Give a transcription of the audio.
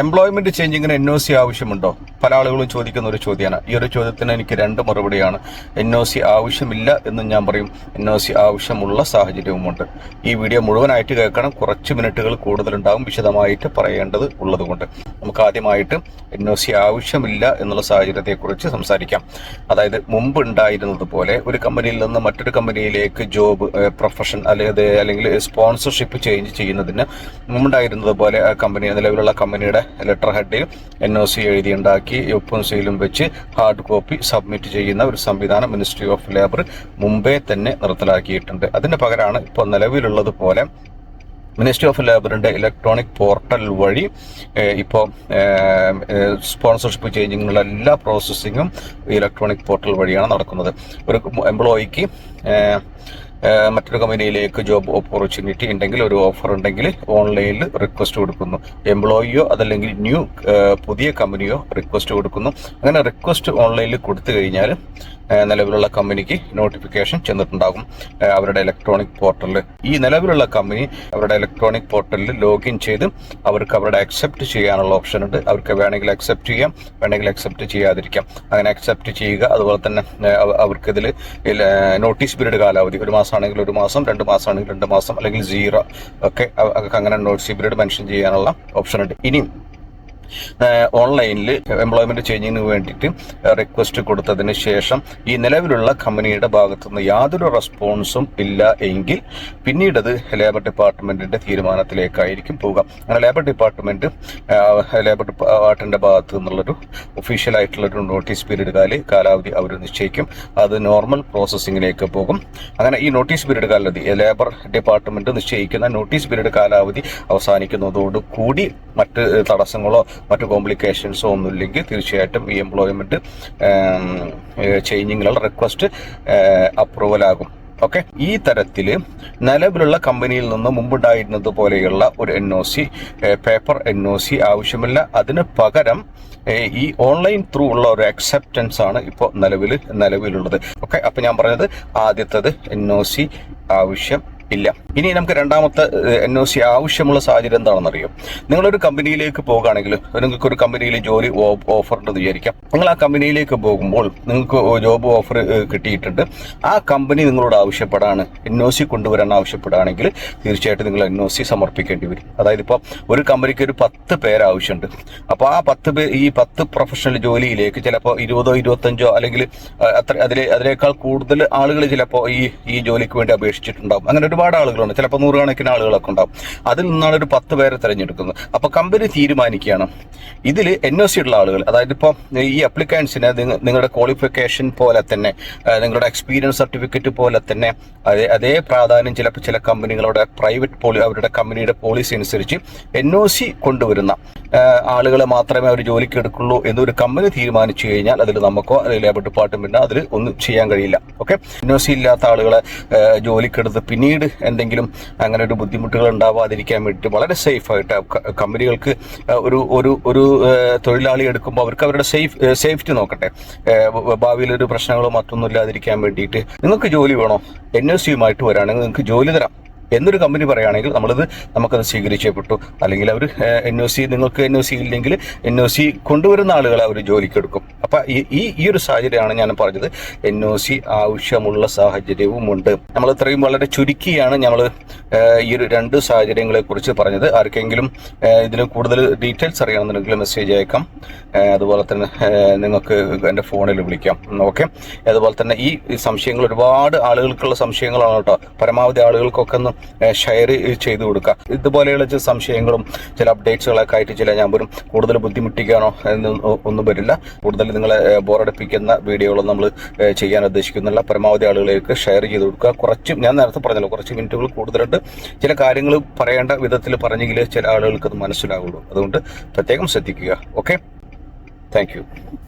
Employment ചേഞ്ചിങ്ങിന് N O C ആവശ്യമുണ്ടോ? പല ആളുകളും ചോദിക്കുന്ന ഒരു ചോദ്യമാണ്. ഈ ഒരു ചോദ്യത്തിന് എനിക്ക് രണ്ട് മറുപടിയാണ്. എൻ ഒ സി ആവശ്യമില്ല എന്ന് ഞാൻ പറയും. എൻ ഒ സി ആവശ്യമുള്ള സാഹചര്യവുമുണ്ട്. ഈ വീഡിയോ മുഴുവനായിട്ട് കേൾക്കണം. കുറച്ച് മിനിറ്റുകൾ കൂടുതലുണ്ടാകും വിശദമായിട്ട് പറയേണ്ടത് ഉള്ളതുകൊണ്ട്. നമുക്ക് ആദ്യമായിട്ട് എൻ ഒ സി ആവശ്യമില്ല എന്നുള്ള സാഹചര്യത്തെക്കുറിച്ച് സംസാരിക്കാം. അതായത് മുമ്പ് ഉണ്ടായിരുന്നത് പോലെ ഒരു കമ്പനിയിൽ നിന്ന് മറ്റൊരു കമ്പനിയിലേക്ക് ജോബ് പ്രൊഫഷൻ അല്ലെങ്കിൽ അല്ലെങ്കിൽ സ്പോൺസർഷിപ്പ് ചേഞ്ച് ചെയ്യുന്നതിന് മുമ്പുണ്ടായിരുന്നത് പോലെ കമ്പനി നിലവിലുള്ള കമ്പനിയുടെ ലെറ്റർ ഹെഡിൽ എൻ ഒ സി എഴുതിയുണ്ടാക്കി ഒപ്പും സീലും വെച്ച് ഹാർഡ് കോപ്പി സബ്മിറ്റ് ചെയ്യുന്ന ഒരു സംവിധാനം മിനിസ്ട്രി ഓഫ് ലേബർ മുമ്പേ തന്നെ നിർത്തലാക്കിയിട്ടുണ്ട്. അതിന് പകരമാണ് ഇപ്പോൾ നിലവിലുള്ളത് പോലെ മിനിസ്ട്രി ഓഫ് ലേബറിന്റെ ഇലക്ട്രോണിക് പോർട്ടൽ വഴി ഇപ്പോൾ സ്പോൺസർഷിപ്പ് ചേഞ്ചിങ്ങുള്ള എല്ലാ പ്രോസസ്സിങ്ങും ഇലക്ട്രോണിക് പോർട്ടൽ വഴിയാണ് നടക്കുന്നത്. ഒരു എംപ്ലോയിക്ക് മറ്റൊരു കമ്പനിയിലേക്ക് ജോബ് ഓപ്പർച്യൂണിറ്റി ഉണ്ടെങ്കിൽ ഒരു ഓഫർ ഉണ്ടെങ്കിൽ ഓൺലൈനിൽ റിക്വസ്റ്റ് കൊടുക്കുന്നു. എംപ്ലോയിയോ അതല്ലെങ്കിൽ ന്യൂ പുതിയ കമ്പനിയോ റിക്വസ്റ്റ് കൊടുക്കുന്നു. അങ്ങനെ റിക്വസ്റ്റ് ഓൺലൈനിൽ കൊടുത്തു കഴിഞ്ഞാൽ നിലവിലുള്ള കമ്പനിക്ക് നോട്ടിഫിക്കേഷൻ ചെന്നിട്ടുണ്ടാകും. അവരുടെ ഇലക്ട്രോണിക് പോർട്ടലിൽ ഈ നിലവിലുള്ള കമ്പനി അവരുടെ ഇലക്ട്രോണിക് പോർട്ടലിൽ ലോഗിൻ ചെയ്ത് അവർക്ക് അവരുടെ അക്സെപ്റ്റ് ചെയ്യാനുള്ള ഓപ്ഷൻ ഉണ്ട്. അവർക്ക് വേണമെങ്കിൽ അക്സെപ്റ്റ് ചെയ്യാം വേണമെങ്കിൽ അക്സെപ്റ്റ് ചെയ്യാതിരിക്കാം. അങ്ങനെ അക്സെപ്റ്റ് ചെയ്യുക അതുപോലെ തന്നെ അവർക്കിതിൽ നോട്ടീസ് പീരീഡ് കാലാവധി ഒരു മാസമാണെങ്കിൽ ഒരു മാസം രണ്ട് മാസമാണെങ്കിൽ രണ്ട് മാസം അല്ലെങ്കിൽ സീറോ ഒക്കെ അങ്ങനെ നോട്ട്സ് പീരീഡ് മെൻഷൻ ചെയ്യാനുള്ള ഓപ്ഷൻ ഉണ്ട്. ഇനിയും ഓൺലൈനിൽ എംപ്ലോയ്മെന്റ് ചേഞ്ചിങ്ങിന് വേണ്ടിയിട്ട് റിക്വസ്റ്റ് കൊടുത്തതിന് ശേഷം ഈ നിലവിലുള്ള കമ്പനിയുടെ ഭാഗത്തുനിന്ന് യാതൊരു റെസ്പോൺസും ഇല്ല എങ്കിൽ പിന്നീടത് ലേബർ ഡിപ്പാർട്ട്മെന്റിന്റെ തീരുമാനത്തിലേക്കായിരിക്കും പോവുക. അങ്ങനെ ലേബർ ഡിപ്പാർട്ട്മെന്റ് ലേബർ ഡിപ്പാർട്ട്മെന്റിന്റെ ഭാഗത്തു നിന്നുള്ളൊരു ഒഫീഷ്യൽ ആയിട്ടുള്ളൊരു നോട്ടീസ് പീരീഡ് കാലി കാലാവധി അവർ നിശ്ചയിക്കും. അത് നോർമൽ പ്രോസസ്സിങ്ങിലേക്ക് പോകും. അങ്ങനെ ഈ നോട്ടീസ് പീരീഡ് കാലാവധി ലേബർ ഡിപ്പാർട്ട്മെന്റ് നിശ്ചയിക്കുന്ന നോട്ടീസ് പീരീഡ് കാലാവധി അവസാനിക്കുന്നതോടുകൂടി മറ്റ് തടസ്സങ്ങളോ മറ്റു കോംപ്ലിക്കേഷൻസോ ഒന്നുമില്ലെങ്കിൽ തീർച്ചയായിട്ടും ഈ എംപ്ലോയ്മെന്റ് ചേഞ്ചിങ്ങിലുള്ള റിക്വസ്റ്റ് അപ്രൂവൽ ആകും. ഓക്കെ ഈ തരത്തിൽ നിലവിലുള്ള കമ്പനിയിൽ നിന്ന് മുമ്പുണ്ടായിരുന്നത് പോലെയുള്ള ഒരു N O C paper N O C ആവശ്യമില്ല. അതിന് പകരം ഈ ഓൺലൈൻ ത്രൂ ഉള്ള ഒരു അക്സെപ്റ്റൻസ് ആണ് ഇപ്പോൾ നിലവിൽ നിലവിലുള്ളത്. ഓക്കെ അപ്പം ഞാൻ പറഞ്ഞത് ആദ്യത്തത് എൻ ഒ സി ആവശ്യം ഇല്ല. ഇനി നമുക്ക് രണ്ടാമത്തെ എൻ ഒ സി ആവശ്യമുള്ള സാഹചര്യം എന്താണെന്ന് അറിയാം നിങ്ങളൊരു കമ്പനിയിലേക്ക് പോകുകയാണെങ്കിൽ നിങ്ങൾക്ക് ഒരു കമ്പനിയിൽ ജോലി ഓഫർ ഉണ്ടെന്ന് വിചാരിക്കാം. നിങ്ങൾ ആ കമ്പനിയിലേക്ക് പോകുമ്പോൾ നിങ്ങൾക്ക് ജോബ് ഓഫർ കിട്ടിയിട്ടുണ്ട്. ആ കമ്പനി നിങ്ങളോട് ആവശ്യപ്പെടാണ്. എൻ ഒ സി കൊണ്ടുവരാൻ ആവശ്യപ്പെടുകയാണെങ്കിൽ തീർച്ചയായിട്ടും നിങ്ങൾ എൻ ഒ സി സമർപ്പിക്കേണ്ടി വരും. അതായത് ഇപ്പോൾ ഒരു കമ്പനിക്ക് ഒരു പത്ത് പേര് ആവശ്യമുണ്ട്. അപ്പോൾ ആ പത്ത് പേർ ഈ പത്ത് പ്രൊഫഷണൽ ജോലിയിലേക്ക് ചിലപ്പോൾ ഇരുപതോ ഇരുപത്തഞ്ചോ അല്ലെങ്കിൽ അത്ര അതിലെ അതിനേക്കാൾ കൂടുതൽ ആളുകൾ ചിലപ്പോൾ ഈ ഈ ജോലിക്ക് വേണ്ടി അപേക്ഷിച്ചിട്ടുണ്ടാകും അങ്ങനെ ഒരുപാട് ആളുകളുണ്ട്. ചിലപ്പോൾ നൂറുകണക്കിന് ആളുകളൊക്കെ ഉണ്ടാവും. അതിൽ നിന്നാണ് ഒരു പത്ത് പേരെ തിരഞ്ഞെടുക്കുന്നത്. അപ്പോൾ കമ്പനി തീരുമാനിക്കുകയാണ്. ഇതിൽ എൻ ഒ സി ഉള്ള ആളുകൾ അതായത് ഇപ്പോൾ ഈ അപ്ലിക്കൻസിന് നിങ്ങളുടെ ക്വാളിഫിക്കേഷൻ പോലെ തന്നെ നിങ്ങളുടെ എക്സ്പീരിയൻസ് സർട്ടിഫിക്കറ്റ് പോലെ തന്നെ അതേ അതേ പ്രാധാന്യം ചിലപ്പോൾ ചില കമ്പനികളുടെ പ്രൈവറ്റ് പോളി അവരുടെ കമ്പനിയുടെ പോളിസി അനുസരിച്ച് എൻ ഒ സി കൊണ്ടുവരുന്ന ആളുകളെ മാത്രമേ അവർ ജോലിക്ക് എടുക്കുള്ളൂ എന്നൊരു കമ്പനി തീരുമാനിച്ചു കഴിഞ്ഞാൽ അതിൽ നമുക്കോ ലേബർ ഡിപ്പാർട്ട്മെന്റിനോ അതിൽ ഒന്നും ചെയ്യാൻ കഴിയില്ല. ഓക്കെ? എൻ ഇല്ലാത്ത ആളുകളെ ജോലിക്കെടുത്ത് പിന്നീട് എന്തെങ്കിലും അങ്ങനെ ഒരു ബുദ്ധിമുട്ടുകൾ ഉണ്ടാവാതിരിക്കാൻ വേണ്ടിയിട്ട് വളരെ സേഫായിട്ട് കമ്പനികൾക്ക് ഒരു ഒരു ഒരു തൊഴിലാളി എടുക്കുമ്പോൾ അവർക്ക് അവരുടെ സേഫ് സേഫ്റ്റി നോക്കട്ടെ. ഭാവിയിൽ ഒരു പ്രശ്നങ്ങളോ മറ്റൊന്നും ഇല്ലാതിരിക്കാൻ വേണ്ടിയിട്ട് നിങ്ങൾക്ക് ജോലി വേണോ? എൻ എസ് സിയുമായിട്ട് വരാണെങ്കിൽ നിങ്ങൾക്ക് ജോലി തരാം. എന്നൊരു കമ്പനി പറയുകയാണെങ്കിൽ നമ്മളിത് നമുക്കത് സ്വീകരിച്ചേ പറ്റൂ അല്ലെങ്കിൽ അവർ എൻ ഒ സി നിങ്ങൾക്ക് എൻ ഒ സി ഇല്ലെങ്കിൽ എൻ ഒ സി കൊണ്ടുവരുന്ന ആളുകളെ അവർ ജോലിക്ക് എടുക്കും അപ്പം ഈ ഈ ഒരു സാഹചര്യമാണ് ഞാൻ പറഞ്ഞത്. എൻ ഒ സി ആവശ്യമുള്ള സാഹചര്യവുമുണ്ട്. നമ്മൾ ഇത്രയും വളരെ ചുരുക്കിയാണ് നമ്മൾ ഈ ഒരു രണ്ട് സാഹചര്യങ്ങളെ കുറിച്ച് പറഞ്ഞത്. ആർക്കെങ്കിലും ഇതിന് കൂടുതൽ ഡീറ്റെയിൽസ് അറിയണമെന്നുണ്ടെങ്കിൽ മെസ്സേജ് അയക്കാം. അതുപോലെ തന്നെ നിങ്ങൾക്ക് എന്റെ ഫോണിൽ വിളിക്കാം. ഓക്കെ? അതുപോലെ തന്നെ ഈ സംശയങ്ങൾ ഒരുപാട് ആളുകൾക്കുള്ള സംശയങ്ങളാണ് കേട്ടോ. പരമാവധി ആളുകൾക്കൊക്കെ ഒന്ന് ഷെയർ ചെയ്തു കൊടുക്കുക. ഇതുപോലെയുള്ള ചില സംശയങ്ങളും ചില അപ്ഡേറ്റ്സുകളൊക്കെ ആയിട്ട് ചില ഞാൻ പോലും കൂടുതൽ ബുദ്ധിമുട്ടിക്കാനോ ഒന്നും വരില്ല. കൂടുതൽ നിങ്ങളെ ബോറടിപ്പിക്കുന്ന വീഡിയോകളും നമ്മൾ ചെയ്യാൻ ഉദ്ദേശിക്കുന്നില്ല. പരമാവധി ആളുകളിലേക്ക് ഷെയർ ചെയ്ത് കൊടുക്കുക. കുറച്ച് ഞാൻ നേരത്തെ പറഞ്ഞല്ലോ കുറച്ച് മിനിറ്റുകൾ കൂടുതലുണ്ട്. ചില കാര്യങ്ങൾ പറയേണ്ട വിധത്തിൽ പറഞ്ഞെങ്കിൽ ചില ആളുകൾക്ക് അത് മനസ്സിലാവുള്ളൂ. അതുകൊണ്ട് പ്രത്യേകം ശ്രദ്ധിക്കുക. Okay thank